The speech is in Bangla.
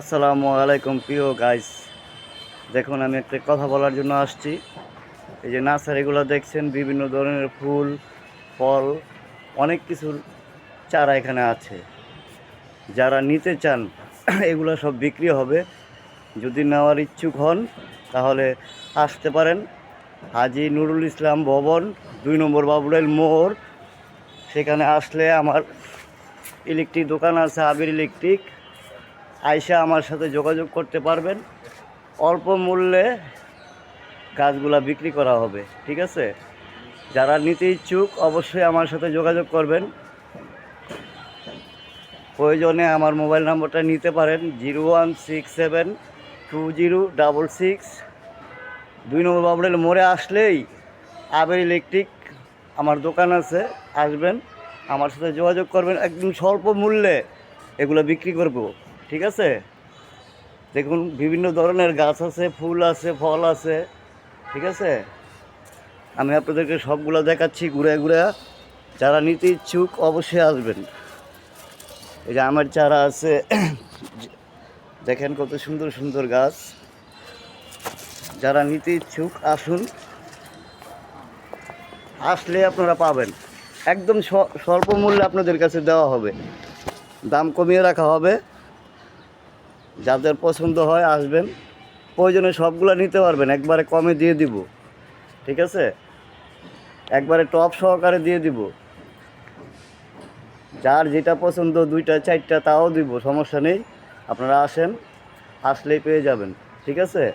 আসসালামু আলাইকুম, প্রিয় গাইস দেখুন, আমি একটা কথা বলার জন্য আসছি। এই যে নার্সারিগুলো দেখছেন, বিভিন্ন ধরনের ফুল, ফল, অনেক কিছুর চারা এখানে আছে। যারা নিতে চান, এগুলো সব বিক্রি হবে। যদি নেওয়ার ইচ্ছুক হন, তাহলে আসতে পারেন। হাজি নুরুল ইসলাম ভবন, দুই নম্বর বাবুলাইল মোড়। সেখানে আসলে আমার ইলেকট্রিক দোকান আছে, আবির ইলেকট্রিক। আয়সা আমার সাথে যোগাযোগ করতে পারবেন। অল্প মূল্যে গাছগুলা বিক্রি করা হবে, ঠিক আছে? যারা নিতে ইচ্ছুক অবশ্যই আমার সাথে যোগাযোগ করবেন। প্রয়োজনে আমার মোবাইল নম্বরটা নিতে পারেন zero one six seven two zero double six. দুই নম্বর বাবুলের মোড়ে আসলেই আবের ইলেকট্রিক আমার দোকান আছে, আসবেন, আমার সাথে যোগাযোগ করবেন। একদম স্বল্প মূল্যে এগুলো বিক্রি করব। ঠিক আছে? দেখুন, বিভিন্ন ধরনের গাছ আছে, ফুল আছে, ফল আছে, ঠিক আছে? আমি আপনাদেরকে সবগুলো দেখাচ্ছি ঘুরে ঘুরে। যারা নিতে ইচ্ছুক অবশ্যই আসবেন। এই যে আমার চারা আছে। দেখেন কত সুন্দর সুন্দর গাছ। যারা নিতে ইচ্ছুক, আসুন। আসলে আপনারা পাবেন। একদম স্বল্প মূল্যে আপনাদের কাছে দেওয়া হবে। দাম কমিয়ে রাখা হবে। যাদের পছন্দ হয় আসবেন। প্রয়োজনে সবগুলো নিতে পারবেন, একবারে কমে দিয়ে দিব। ঠিক আছে? একবারে টপ সহকারে দিয়ে দিব। যার যেটা পছন্দ, দুইটা, চারটা, তাও দিব, সমস্যা নেই। আপনারা আসেন, আসলেই পেয়ে যাবেন। ঠিক আছে?